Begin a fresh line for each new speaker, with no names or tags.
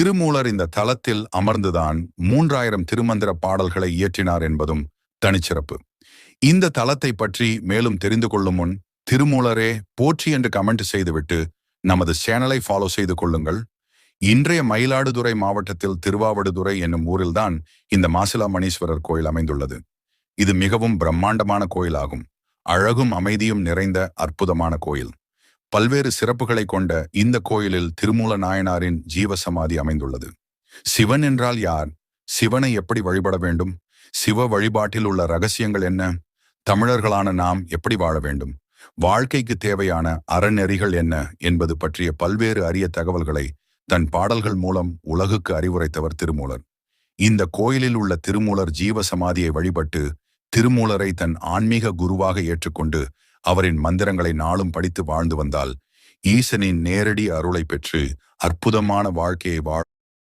திருமூலர் இந்த தலத்தில் அமர்ந்துதான் மூன்றாயிரம் திருமந்திர பாடல்களை இயற்றினார் என்பதும் தனிச்சிறப்பு. இந்த தளத்தை பற்றி மேலும் தெரிந்து கொள்ளும் முன் திருமூலரே போற்றி என்று கமெண்ட் செய்துவிட்டு நமது சேனலை ஃபாலோ செய்து கொள்ளுங்கள். இன்றைய மயிலாடுதுறை மாவட்டத்தில் திருவாவடுதுறை என்னும் ஊரில்தான் இந்த மாசிலா மணீஸ்வரர் கோயில் அமைந்துள்ளது. இது மிகவும் பிரம்மாண்டமான கோயிலாகும். அழகும் அமைதியும் நிறைந்த அற்புதமான கோயில். பல்வேறு சிறப்புகளை கொண்ட இந்த கோயிலில் திருமூல நாயனாரின் ஜீவசமாதி அமைந்துள்ளது. சிவன் என்றால் யார்? சிவனை எப்படி வழிபட வேண்டும்? சிவ வழிபாட்டில் உள்ள ரகசியங்கள் என்ன? தமிழர்களான நாம் எப்படி வாழ வேண்டும்? வாழ்க்கைக்கு தேவையான அறநெறிகள் என்ன? என்பது பற்றிய பல்வேறு அரிய தகவல்களை தன் பாடல்கள் மூலம் உலகுக்கு அறிவுரைத்தவர் திருமூலர். இந்த கோயிலில் உள்ள திருமூலர் ஜீவ சமாதியை வழிபட்டு திருமூலரை தன் ஆன்மீக குருவாக ஏற்றுக்கொண்டு அவரின் மந்திரங்களை நாளும் படித்து வாழ்ந்து வந்தால் ஈசனின் நேரடி அருளை பெற்று அற்புதமான வாழ்க்கையை வாழ்